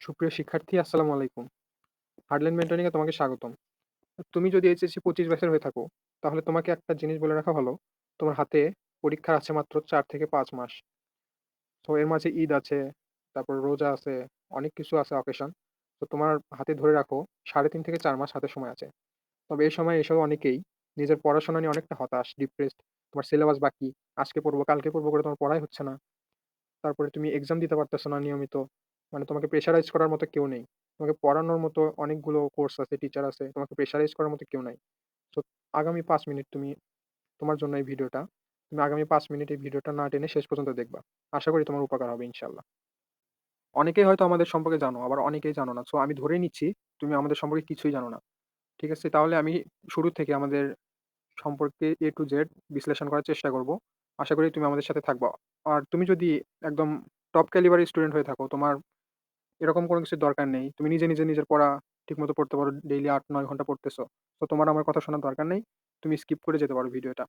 সুপ্রিয় শিক্ষার্থী আসসালামু আলাইকুম। হার্ডল্যান্ড মেন্টরিং এ তোমাকে স্বাগতম। তুমি যদি এইচএসসি ২৫ ব্যাচের হয়ে থাকো, তাহলে তোমাকে একটা জিনিস বলে রাখা ভালো। তোমার হাতে পরীক্ষা আছে মাত্র ৪ থেকে ৫ মাস। তো এর মাঝে ঈদ আছে, তারপর রোজা আছে, অনেক কিছু আছে অকেশন। তো তোমার হাতে ধরে রাখো ৩.৫ থেকে ৪ মাস হাতে সময় আছে। তবে এই সময় এসব অনেকেই নিজের পড়াশোনা নিয়ে অনেকটা হতাশ, ডিপ্রেসড। তোমার সিলেবাস বাকি। আজকে পড়ব, কালকে পড়ব করে তোমার পড়াই হচ্ছে না। তারপরে তুমি এক্সাম দিতে পারতেছো না নিয়মিত। মানে তোমাকে প্রেশারাইজ করার মতো কেউ নেই। তোমাকে পড়ানোর মতো অনেকগুলো কোর্স আছে, টিচার আছে। তোমাকে প্রেশারাইজ করার মতো কেউ নাই। সো আগামী ৫ মিনিট তুমি তোমার জন্য এই ভিডিওটা। তুমি আগামী ৫ মিনিট এই ভিডিওটা না টেনে শেষ পর্যন্ত দেখবা। আশা করি তোমার উপকার হবে ইনশাআল্লাহ। অনেকেই হয়তো আমাদের সম্পর্কে জানো, আবার অনেকেই জানো না। সো আমি ধরেই নিচ্ছি তুমি আমাদের সম্পর্কে কিছুই জানো না। ঠিক আছে? তাহলে আমি শুরু থেকে আমাদের সম্পর্কে A to Z বিশ্লেষণ করার চেষ্টা করব। আশা করি তুমি আমাদের সাথে থাকবা। আর তুমি যদি একদম টপ ক্যালিবার এর স্টুডেন্ট হয়ে থাকো, তোমার এরকম কোনো কিছুর দরকার নেই। তুমি নিজে, নিজে নিজের পড়া ঠিকমতো পড়তে পারো। ডেইলি ৮-৯ ঘণ্টা পড়তেছো। তো তোমার আমার কথা শোনার দরকার নেই। তুমি স্কিপ করে যেতে পারো ভিডিওটা।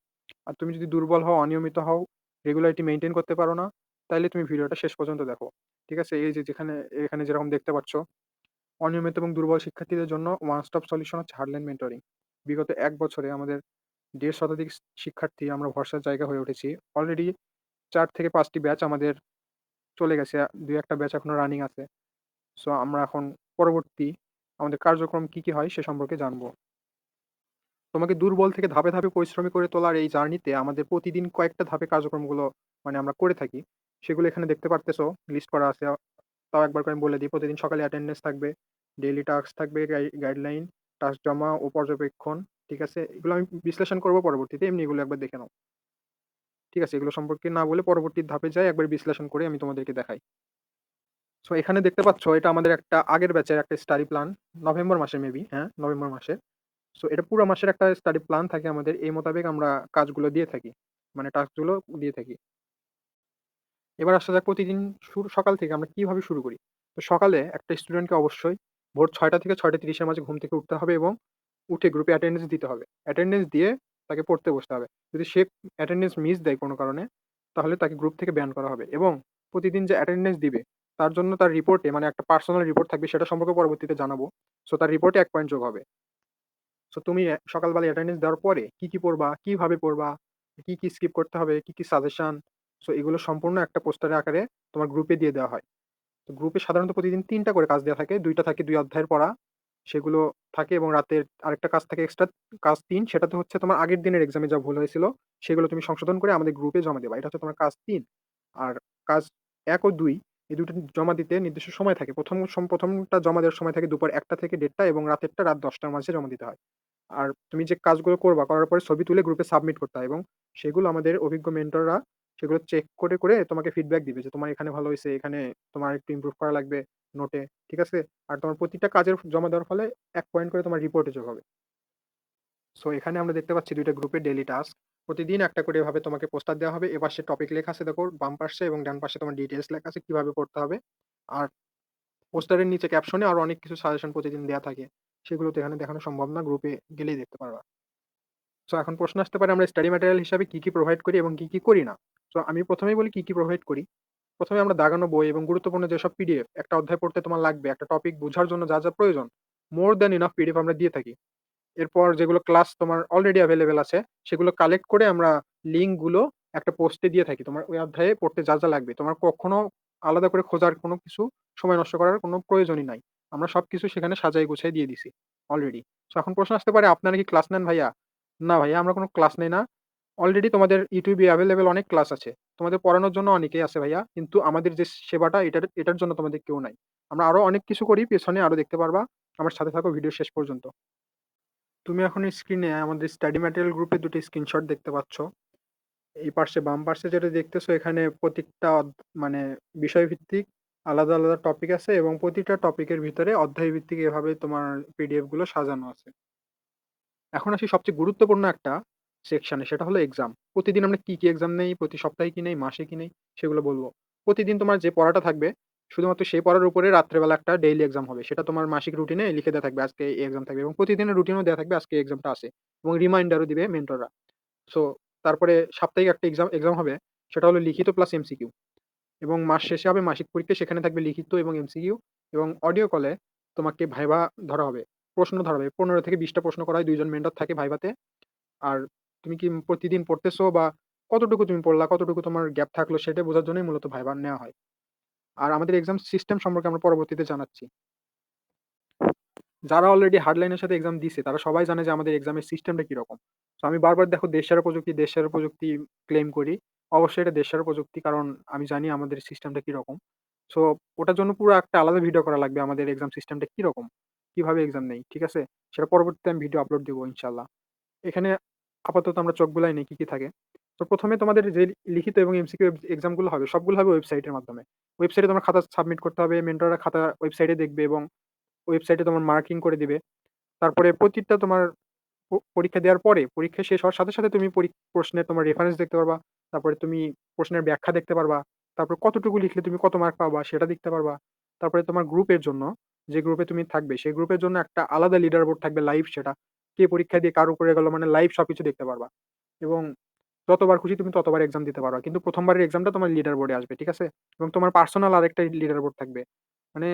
আর তুমি যদি দুর্বল হও, অনিয়মিত হও, রেগুলারিটি মেইনটেইন করতে পারো না, তাইলে তুমি ভিডিওটা শেষ পর্যন্ত দেখো। ঠিক আছে? এই যে যেখানে এখানে যেরকম দেখতে পাচ্ছ, অনিয়মিত এবং দুর্বল শিক্ষার্থীদের জন্য ওয়ান স্টপ সলিউশন হচ্ছে হার্ডলাইন মেন্টরিং। বিগত ১ বছরে আমাদের ১.৫ শতাধিক শিক্ষার্থী আমরা ভরসার জায়গা হয়ে উঠেছি। অলরেডি ৪ থেকে ৫ টি ব্যাচ আমাদের চলে গেছে। ২-১ টা ব্যাচ এখনও রানিং আছে। সো আমরা এখন পরবর্তী আমাদের কার্যক্রম কি, কি হয় সে সম্পর্কে জানব। তোমাকে দুর্বল থেকে ধাপে, ধাপে পরিশ্রমী করে তোলার এই জার্নিতে আমাদের প্রতিদিন কয়েকটা ধাপে কার্যক্রমগুলো মানে আমরা করে থাকি। সেগুলো এখানে দেখতে পারতেছো, লিস্ট করা আছে। তাও একবার করে আমি বলে দিই। প্রতিদিন সকালে অ্যাটেন্ডেন্স থাকবে, ডেইলি টাস্ক থাকবে, গাই গাইডলাইন, টাস্ক জমা ও পর্যবেক্ষণ। ঠিক আছে? এগুলো আমি বিশ্লেষণ করব পরবর্তীতে। এমনি এগুলো একবার দেখে নাও। ঠিক আছে? এগুলো সম্পর্কে না বলে পরবর্তী ধাপে যাই একবার বিশ্লেষণ করে আমি তোমাদেরকে দেখাই। সো এখানে দেখতে পাচ্ছ এটা আমাদের একটা আগের ব্যাচের একটা স্টাডি প্ল্যান। নভেম্বর মাসে মেবি হ্যাঁ, নভেম্বর মাসে। সো এটা পুরো মাসের একটা স্টাডি প্ল্যান থাকে আমাদের। এই মোতাবেক আমরা কাজগুলো দিয়ে থাকি। মানে টাস্কগুলো দিয়ে থাকি। এবার আসা যাক প্রতিদিন শুরু সকাল থেকে আমরা কীভাবে শুরু করি। তো সকালে একটা স্টুডেন্টকে অবশ্যই ভোর ছয়টা থেকে ছয়টা তিরিশের মাঝে ঘুম থেকে উঠতে হবে এবং উঠে গ্রুপে অ্যাটেন্ডেন্স দিতে হবে। অ্যাটেন্ডেন্স দিয়ে তাকে পড়তে বসতে হবে। যদি সে অ্যাটেন্ডেন্স মিস দেয় কোনো কারণে, তাহলে তাকে গ্রুপ থেকে ব্যান করা হবে এবং প্রতিদিন যে অ্যাটেন্ডেন্স দিবে, তার জন্য তার রিপোর্টে মানে একটা পার্সোনাল রিপোর্ট থাকবে সেটা সম্পর্কে পরবর্তীতে জানাব। সো তার রিপোর্টে এক পয়েন্ট যোগ হবে। সো তুমি সকালবেলা অ্যাটেন্ডেন্স দেওয়ার পরে কি, কি পড়বা, কীভাবে পড়বা, কি, কি স্কিপ করতে হবে, কি, কি সাজেশন, সো এগুলো সম্পূর্ণ একটা পোস্টারের আকারে তোমার গ্রুপে দিয়ে দেওয়া হয়। তো গ্রুপে সাধারণত প্রতিদিন তিনটা করে কাজ দেওয়া থাকে। দুইটা থাকে দুই অধ্যায়ের পড়া। সেগুলো থাকে এবং রাতের আরেকটা কাজ থাকে এক্সট্রা কাজ ৩ সেটাতে হচ্ছে তোমার আগের দিনের এক্সামে যা ভুল হয়েছিল, সেগুলো তুমি সংশোধন করে আমাদের গ্রুপে জমা দিবা। এটা হচ্ছে তোমার কাজ ৩। আর কাজ এক ও ২ এই দুটো জমা দিতে নির্দিষ্ট সময় থাকে। প্রথম ১ম জমা দেওয়ার সময় থাকে দুপুর একটা থেকে ১.৫ টা এবং রাতেরটা রাত দশটার মাঝে জমা দিতে হয়। আর তুমি যে কাজগুলো করবা, করার পরে ছবি তুলে গ্রুপে সাবমিট করতে হয় এবং সেগুলো আমাদের অভিজ্ঞ মেন্টররা সেগুলো চেক করে, করে তোমাকে ফিডব্যাক দিবে যে তোমার এখানে ভালো হয়েছে এখানে তোমার একটু ইমপ্রুভ করা লাগবে নোটে। ঠিক আছে? আর তোমার প্রতিটা কাজের জমা দেওয়ার ফলে এক পয়েন্ট করে তোমার রিপোর্টে যোগ হবে। সো এখানে আমরা দেখতে পাচ্ছি ২ টা গ্রুপের ডেইলি টাস্ক। প্রতিদিন একটা করে এভাবে তোমাকে পোস্টার দেওয়া হবে। এপাশে টপিক লেখা আছে দেখো বাম পাশে এবং ডান পাশে তোমার ডিটেইলস লেখা আছে কীভাবে পড়তে হবে। আর পোস্টারের নিচে ক্যাপশনে আরও অনেক কিছু সাজেশন প্রতিদিন দেওয়া থাকে। সেগুলো তো এখানে দেখানো সম্ভব না। গ্রুপে গেলেই দেখতে পারবা। সো এখন প্রশ্ন আসতে পারে আমরা স্টাডি ম্যাটেরিয়াল হিসাবে কি, কি প্রোভাইড করি এবং কি, কি করি না। সো আমি প্রথমেই বলি কি, কি প্রোভাইড করি। প্রথমে আমরা দাগানো বই এবং গুরুত্বপূর্ণ যেসব পিডিএফ একটা অধ্যায় পড়তে তোমার লাগবে, একটা টপিক বোঝার জন্য যা, যা প্রয়োজন, মোর দ্যান এনাফ পিডিএফ আমরা দিয়ে থাকি। এরপর যেগুলো ক্লাস তোমার অলরেডি অ্যাভেলেবেল আছে, সেগুলো কালেক্ট করে আমরা লিঙ্কগুলো একটা পোস্টে দিয়ে থাকি। তোমার ওই অধ্যায়ে পড়তে যা, যা লাগবে। তোমার কখনো আলাদা করে খোঁজার কোনো কিছু সময় নষ্ট করার কোনো প্রয়োজনই নাই। আমরা সবকিছু সেখানে সাজায় গুছাই দিয়ে দিছি অলরেডি। সো এখন প্রশ্ন আসতে পারে আপনারা কি ক্লাস নেন ভাইয়া? না ভাইয়া আমরা কোনো ক্লাস নেই না। অলরেডি তোমাদের ইউটিউবে অ্যাভেলেবেল অনেক ক্লাস আছে। তোমাদের পড়ানোর জন্য অনেকেই আছে ভাইয়া। কিন্তু আমাদের যে সেবাটা এটার এটার জন্য তোমাদের কেউ নাই। আমরা আরও অনেক কিছু করি পেছনে আরও দেখতে পারবা। আমার সাথে থাকো ভিডিও শেষ পর্যন্ত। তুমি এখন স্ক্রিনে আমাদের স্টাডি ম্যাটেরিয়াল গ্রুপে ২ টি স্ক্রিনশট দেখতে পাচ্ছ। এই পার্শ্বে বাম পার্শ্বে যেটা দেখতেছো এখানে প্রত্যেকটা অদ মানে বিষয়ভিত্তিক আলাদা, আলাদা টপিক আছে এবং প্রতিটা টপিকের ভিতরে অধ্যায় ভিত্তিক এভাবে তোমার পিডিএফগুলো সাজানো আছে। এখন আসি সবচেয়ে গুরুত্বপূর্ণ একটা সেকশনে সেটা হলো এক্সাম। প্রতিদিন আমরা কি, কি এক্সাম নেই, প্রতি সপ্তাহে কি নেই, মাসে কি নেই সেগুলো বলব প্রতিদিন তোমার যে পড়াটা থাকবে শুধুমাত্র সেই পড়ার উপরে রাত্রেবেলা একটা ডেইলি এক্সাম হবে। সেটা তোমার মাসিক রুটিনে লিখে দেওয়া থাকবে আজকে এই এক্সাম থাকবে এবং প্রতিদিনের রুটিনেও দেওয়া থাকবে আজকে এক্সামটা আছে এবং রিমাইন্ডারও দিবে মেন্টররা। সো তারপরে সাপ্তাহিক একটা এক্সাম এক্সাম হবে, সেটা হলো লিখিত প্লাস এমসিকিউ এবং মাস শেষে হবে মাসিক পরীক্ষা, সেখানে থাকবে লিখিত এবং এমসিকিউ এবং অডিও কলে তোমাকে ভাইবা ধরা হবে, প্রশ্ন ধরা হবে পনেরো থেকে বিশটা প্রশ্ন করা হয়, দুইজন মেন্টর থাকে ভাইভাতে আর তুমি কি প্রতিদিন পড়তেছো বা কতটুকু তুমি পড়লা, কতটুকু তোমার গ্যাপ থাকল, সেটা বোঝার জন্যই মূলত ভাইবা নেওয়া হয় আর আমাদের এক্সাম সিস্টেম সম্পর্কে আমরা পরবর্তীতে জানাচ্ছি। যারা অলরেডি হার্ডলাইনের সাথে এক্সাম দিছে, তারা সবাই জানে যে আমাদের এক্সামের সিস্টেমটা কীরকম। তো আমি বারবার দেখো দেশ সেরা প্রযুক্তি, দেশ সেরা প্রযুক্তি ক্লেম করি। অবশ্যই এটা দেশ সেরা প্রযুক্তি, কারণ আমি জানি আমাদের সিস্টেমটা কীরকম। সো ওটার জন্য পুরো একটা আলাদা ভিডিও করা লাগবে আমাদের এক্সাম সিস্টেমটা কীরকম, কীভাবে এক্সাম নেই, ঠিক আছে? সেটা পরবর্তীতে আমি ভিডিও আপলোড দিব ইনশাল্লাহ এখানে আপাতত আমরা চোখ বুলাই নেই কি কি থাকে। তো প্রথমে তোমাদের যে লিখিত এবং এমসিকিউ এক্সামগুলো হবে, সবগুলো হবে ওয়েবসাইটের মাধ্যমে। ওয়েবসাইটে তোমার খাতা সাবমিট করতে হবে মেন্টররা খাতা ওয়েবসাইটে দেখবে এবং ওয়েবসাইটে তোমার মার্কিং করে দিবে। তারপরে প্রতিটা তোমার পরীক্ষা দেওয়ার পরে, পরীক্ষা শেষ হওয়ার সাথে সাথে তুমি পরী- প্রশ্নের তোমার রেফারেন্স দেখতে পারবা, তারপরে তুমি প্রশ্নের ব্যাখ্যা দেখতে পারবা, তারপর কতটুকু লিখলে তুমি কত মার্ক পাবা সেটা দেখতে পারবা। তারপরে তোমার গ্রুপের জন্য, যে গ্রুপে তুমি থাকবে, সেই গ্রুপের জন্য একটা আলাদা লিডার বোর্ড থাকবে লাইভ সেটা। কে পরীক্ষা দিয়ে কার উপরে গেল মানে লাইভ সবকিছু দেখতে পারবা। এবং যতবার খুশি তুমি ততবার এক্সাম দিতে পারবা কিন্তু প্রথমবারের এক্সামটা তোমার লিডার বোর্ডে আসবে, ঠিক আছে? এবং তোমার পার্সোনাল আরেকটা লিডার বোর্ড থাকবে। মানে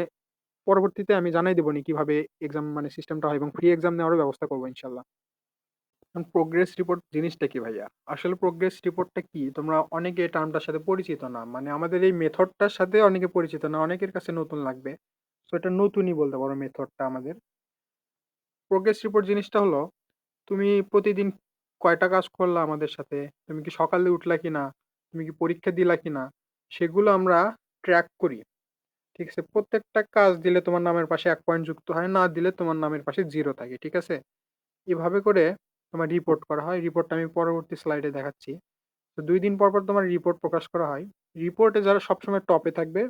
পরবর্তীতে আমি জানাই দেবো নি কীভাবে এক্সাম মানে সিস্টেমটা হয় এবং ফ্রি এক্সাম নেওয়ারও ব্যবস্থা করব, ইনশাল্লাহ। প্রোগ্রেস রিপোর্ট জিনিসটা কি ভাইয়া? আসলে প্রোগ্রেস রিপোর্টটা কি? তোমরা অনেকে টার্মটার সাথে পরিচিত না। মানে আমাদের এই মেথডটার সাথে অনেকে পরিচিত না, অনেকের কাছে নতুন লাগবে। তো এটা নতুনই বলতে পারো মেথডটা আমাদের। প্রোগ্রেস রিপোর্ট জিনিসটা হলো, তুমি প্রতিদিন কয়টা কাজ করলা আমাদের সাথে? তুমি কি সকালে উঠলা কিনা? তুমি কি পরীক্ষা দিলা কিনা? সেগুলো আমরা ট্র্যাক করি। ঠিক আছে? প্রত্যেকটা কাজ দিলে তোমার নামের পাশে এক পয়েন্ট যুক্ত হয়, না দিলে তোমার নামের পাশে জিরো থাকে, ঠিক আছে? এভাবে করে তোমার রিপোর্ট করা হয়। রিপোর্টটা আমি পরবর্তী স্লাইডে দেখাচ্ছি। তো দুই দিন পর পর তোমার রিপোর্ট প্রকাশ করা হয়। রিপোর্টে যারা সবসময় টপে থাকবে,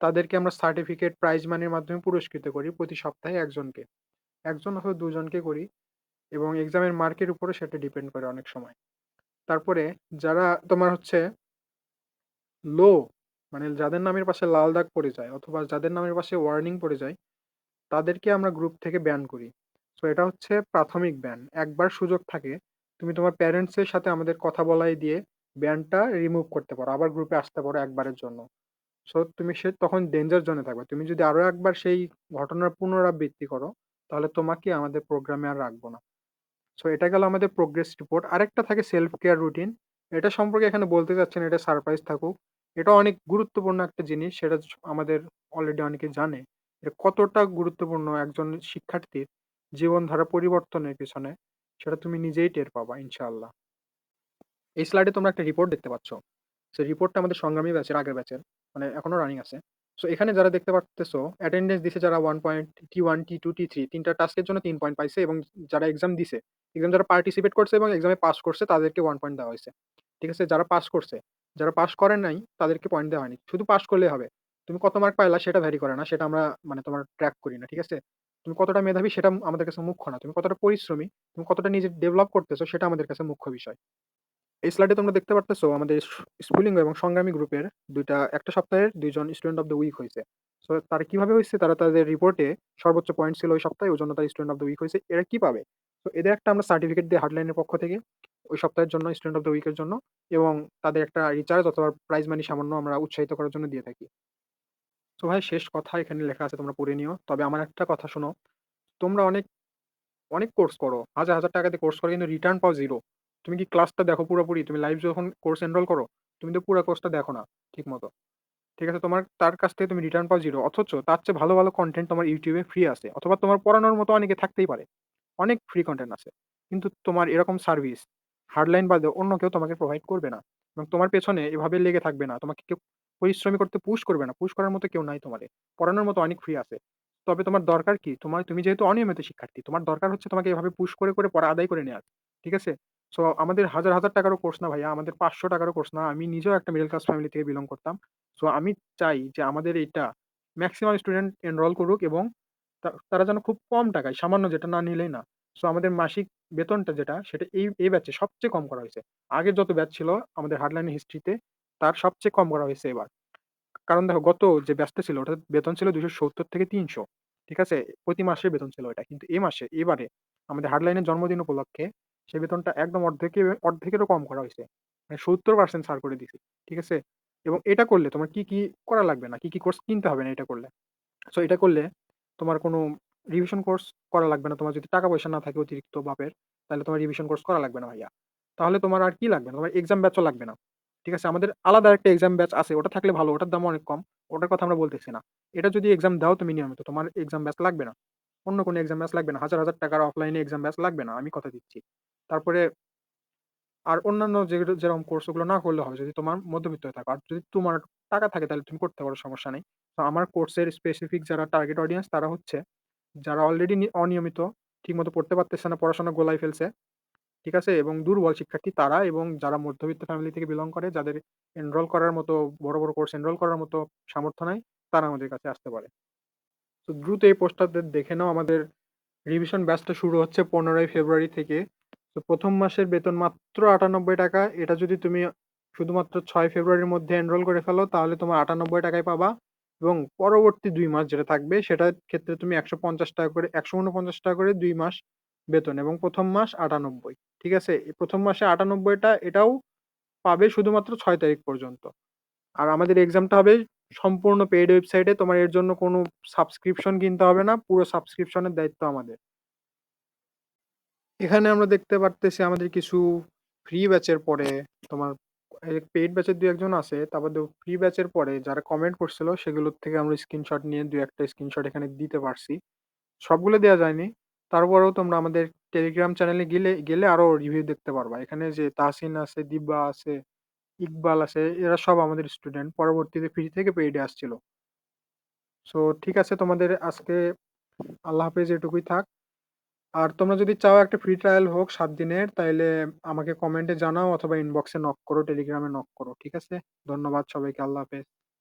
তাদেরকে আমরা সার্টিফিকেট প্রাইজ মানির মাধ্যমে পুরস্কৃত করি প্রতি সপ্তাহে একজনকে। একজন অথবা দুজনকে করি। এবং এক্সামের মার্কের উপরে সেটা ডিপেন্ড করে অনেক সময়। তারপরে যারা তোমার হচ্ছে লো মানে যাদের নামের পাশে লাল দাগ পড়ে যায় অথবা যাদের নামের পাশে ওয়ার্নিং পড়ে যায়, তাদেরকে আমরা গ্রুপ থেকে ব্যান করি। সো এটা হচ্ছে প্রাথমিক ব্যান একবার সুযোগ থাকে, তুমি তোমার প্যারেন্টসের সাথে আমাদের কথা বলাই দিয়ে ব্যানটা রিমুভ করতে পারো। আবার গ্রুপে আসতে পারো একবারের জন্য। সো তুমি সে, তখন ডেঞ্জার জোনে থাকবে। তুমি যদি আরও একবার সেই ঘটনার পুনরাবৃত্তি করো, তাহলে তোমাকে আমাদের প্রোগ্রামে আর রাখব না। সো এটা গেল আমাদের প্রোগ্রেস রিপোর্ট আরেকটা থাকে সেলফ কেয়ার রুটিন এটা সম্পর্কে এখানে বলতে চাচ্ছেন এটা সারপ্রাইজ থাকুক। এটা অনেক গুরুত্বপূর্ণ একটা জিনিস, সেটা আমাদের অলরেডি অনেকে জানে। এটা কতটা গুরুত্বপূর্ণ একজন শিক্ষার্থীর জীবনধারা পরিবর্তনের পিছনে, সেটা তুমি নিজেই টের পাবা, ইনশাআল্লাহ। এই স্লাইডে তোমরা একটা রিপোর্ট দেখতে পাচ্ছ। সেই রিপোর্টটা আমাদের সংগ্রামী ব্যাচের আগের ব্যাচের মানে এখনও রানিং আছে। সো এখানে যারা দেখতে পাচ্তেছো অ্যাটেন্ডেন্স দিছে যারা one point T one T two T three তিনটা টাস্কের জন্য তিন পয়েন্ট পাইছে এবং যারা এক্সাম দিছে এক্সাম যারা পার্টিসিপেট করছে এবং এক্সামে পাস করছে, তাদেরকে ওয়ান পয়েন্ট দেওয়া হয়েছে। ঠিক আছে? যারা পাস করছে, যারা পাস করেন নাই, তাদেরকে পয়েন্ট দেওয়া হয়নি। শুধু পাস করলে হবে। তুমি কত মার্ক পাইলা সেটা ভ্যারি করে না, সেটা আমরা মানে তোমার ট্র্যাক করি না, ঠিক আছে? তুমি কতটা মেধাবী সেটা আমাদের কাছে মুখ্য না। তুমি কতটা পরিশ্রমী, তুমি কতটা নিজে ডেভেলপ করতেছো সেটা আমাদের কাছে মুখ্য বিষয়। এই স্লাইডে তোমরা দেখতে পারতেছো আমাদের স্কুলিং এবং সংগ্রামী গ্রুপের দুইটা, একটা সপ্তাহের দুইজন স্টুডেন্ট অফ দ্য উইক হয়েছে। সো তারা কীভাবে হয়েছে? তারা তাদের রিপোর্টে সর্বোচ্চ পয়েন্ট ছিল ওই সপ্তাহে, ওই জন্য তারা স্টুডেন্ট অফ দ্য উইক হয়েছে। এরা কি পাবে? তো এদের একটা আমরা সার্টিফিকেট দিই হার্ডলাইনের পক্ষ থেকে ওই সপ্তাহের জন্য স্টুডেন্ট অফ দ্য উইকের জন্য এবং তাদের একটা রিচার্জ অথবা প্রাইজ মানি সামান্য আমরা উৎসাহিত করার জন্য দিয়ে থাকি। তো ভাই, শেষ কথা এখানে লেখা আছে, তোমরা পড়ে নিও। তবে আমার একটা কথা শোনো, তোমরা অনেক অনেক কোর্স করো। হাজার হাজার টাকা দিয়ে কোর্স করো, কিন্তু রিটার্ন পাও জিরো তুমি কি ক্লাসটা দেখো পুরোপুরি? তুমি লাইভ যখন কোর্স এনরোল করো, তুমি তো পুরো কোর্সটা দেখো না ঠিক মতো ঠিক আছে, তোমার, তার কাছ থেকে তুমি রিটার্ন পাও জিরো অথচ তার চেয়ে ভালো ভালো কন্টেন্ট তোমার ইউটিউবে ফ্রি আছে, অথবা তোমার পড়ানোর মতো অনেকে থাকতেই পারে। অনেক ফ্রি কন্টেন্ট আছে, কিন্তু তোমার এরকম সার্ভিস হার্ডলাইন বাদে অন্য কেউ তোমাকে প্রোভাইড করবে না, এবং তোমার পেছনে এভাবে লেগে থাকবে না, তোমাকে কেউ পরিশ্রমী করতে পুশ করবে না পুশ করার মতো কেউ নাই তোমার, পড়ানোর মতো অনেক ফ্রি আছে। তবে তোমার দরকার কি? তোমার, তুমি যেহেতু অনিয়মিত শিক্ষার্থী, তোমার দরকার হচ্ছে তোমাকে এভাবে পুশ করে করে পড়া, আদায় করে নেওয়ার, ঠিক আছে? সো আমাদের হাজার হাজার টাকারও কোর্স না ভাইয়া, আমাদের পাঁচশো টাকারও কোর্স না। আমি নিজেও একটা মিডল ক্লাস ফ্যামিলি থেকে বিলং করতাম। সো আমি চাই যে আমাদের এইটা ম্যাক্সিমাম স্টুডেন্ট এনরোল করুক এবং তারা যেন খুব কম টাকায়, সামান্য যেটা না নিলেই না। সো আমাদের মাসিক বেতনটা যেটা, সেটা এই এই ব্যাচে সবচেয়ে কম করা হয়েছে। আগের যত ব্যাচ ছিল, আমাদের হার্ডলাইনের হিস্ট্রিতে তার সবচেয়ে কম করা হয়েছে এবার। কারণ দেখো, গত যে ব্যাচটা ছিল ওটা বেতন ছিল দুশো সত্তর থেকে তিনশো। ঠিক আছে? প্রতি মাসে বেতন ছিল এটা। কিন্তু এই মাসে, এবারে আমাদের হার্ডলাইনের জন্মদিন উপলক্ষে সেই বেতনটা একদম অর্ধেকে অর্ধেকেরও কম করা হয়েছে মানে সত্তর পার্সেন্ট ছাড় করে দিছি ঠিক আছে এবং এটা করলে তোমার কি কি করা লাগবে না কি কি কোর্স কিনতে হবে না এটা করলে সো এটা করলে তোমার কোনো রিভিশন কোর্স করা লাগবে না। তোমার যদি টাকা পয়সা না থাকে অতিরিক্ত বাপের, তাহলে তোমার রিভিশন কোর্স করা লাগবে না ভাইয়া। তাহলে তোমার আর কি লাগবে না? তোমার এক্সাম ব্যাচও লাগবে না। ঠিক আছে? আমাদের আলাদা একটা এক্সাম ব্যাচ আছে। ওটা থাকলে ভালো। ওটার দাম অনেক কম। ওটার কথা আমরা বলতেছি না। এটা যদি এক্সাম দাও তুমি নিয়মিত, তোমার এক্সাম ব্যাচ লাগবে না। অন্য কোনো এক্সাম ব্যাচ লাগবে না। হাজার, হাজার টাকার অফলাইনে এক্সাম ব্যাচ লাগবে না। আমি কথা দিচ্ছি। তারপরে আর অন্যান্য যেরকম কোর্স ওগুলো না করলে হবে যদি তোমার মধ্যবিত্ত হয়ে থাকো। আর যদি তোমার টাকা থাকে তাহলে তুমি করতে পারো সমস্যা নেই। তো আমার কোর্সের স্পেসিফিক যারা টার্গেট অডিয়েন্স তারা হচ্ছে যারা অলরেডি অনিয়মিত, ঠিকমতো পড়তে পারতেছে না, পড়াশোনা গোলায় ফেলছে। ঠিক আছে? এবং দুর্বল শিক্ষার্থী তারা এবং যারা মধ্যবিত্ত ফ্যামিলি থেকে বিলং করে যাদের এনরোল করার মতো বড়, বড় কোর্স এনরোল করার মতো সামর্থ্য নাই, তারা আমাদের কাছে আসতে পারে। তো দ্রুত এই পোস্টটা দে দেখে নাও আমাদের রিভিশন ব্যাচটা শুরু হচ্ছে ১৫ই ফেব্রুয়ারি থেকে। তো প্রথম মাসের বেতন মাত্র ৳৯৮ এটা যদি তুমি শুধুমাত্র ৬ ফেব্রুয়ারির মধ্যে এনরোল করে ফেলো, তাহলে তোমার ৳৯৮ পাবা এবং পরবর্তী ২ মাস যেটা থাকবে সেটার ক্ষেত্রে তুমি ৳১৫০ করে ৳১৪৯ করে ২ মাস বেতন এবং প্রথম মাস ৯৮ ঠিক আছে? প্রথম মাসে ৯৮ টা এটাও পাবে শুধুমাত্র ৬ তারিখ পর্যন্ত। আর আমাদের এক্সামটা হবে সম্পূর্ণ পেইড ওয়েবসাইটে। তোমার এর জন্য কোনো সাবস্ক্রিপশন কিনতে হবে না। পুরো সাবস্ক্রিপশনের দায়িত্ব আমাদের। এখানে আমরা দেখতে পারতেছি আমাদের কিছু ফ্রি ব্যাচের পরে তোমার পেইড ব্যাচের দু একজন আছে। তারপর ফ্রি ব্যাচের পরে যারা কমেন্ট করছিল সেগুলোর থেকে আমরা স্ক্রিনশট নিয়ে ২-১ টা স্ক্রিনশট এখানে দিতে পারছি। সবগুলো দেওয়া যায়নি। তারপরেও তোমরা আমাদের টেলিগ্রাম চ্যানেলে গেলে গেলে আরও রিভিউ দেখতে পারবা। এখানে যে তাহসিন আছে, দিব্যা আছে, ইকবাল আছে এরা সব আমাদের স্টুডেন্ট। পরবর্তীতে ফ্রি থেকে পেইডে আসছিল। সো ঠিক আছে তোমাদের আজকে আল্লাহ হাফেজ এটুকুই থাক। আর তোমরা যদি চাও একটা ফ্রি ট্রায়াল হোক সাত দিনের তাইলে আমাকে কমেন্টে জানাও অথবা ইনবক্সে নক করো, টেলিগ্রামে নক করো। ঠিক আছে? ধন্যবাদ সবাইকে। আল্লাহ হাফেজ।